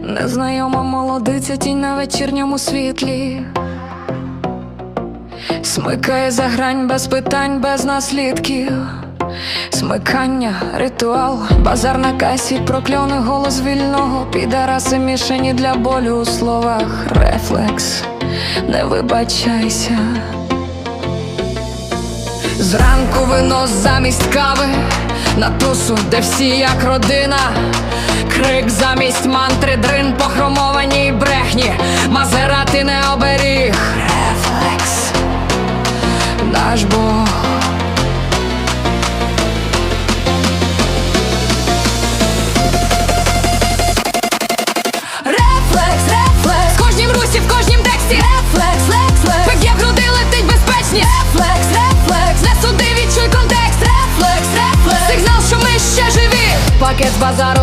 Незнайома молодиця тінь на вечірньому світлі. Смикає за грань без питань, без наслідків. Смикання, ритуал, базар на касі, прокльони голос вільного, підараси мішені для болю у словах. Рефлекс, не вибачайся. Зранку винос замість кави, на тусу, де всі як родина. Крик замість мантри, дрин по хромованій брехні, Мазерати не оберіг. Рефлекс, наш Бог. Русі, в кожнім тексті. Рефлекс, лекс, лекс, пик є в груди летить безпечність. Рефлекс, рефлекс, не суди, відчуй контекст. Рефлекс, рефлекс, сигнал, що ми ще живі. Пакет базару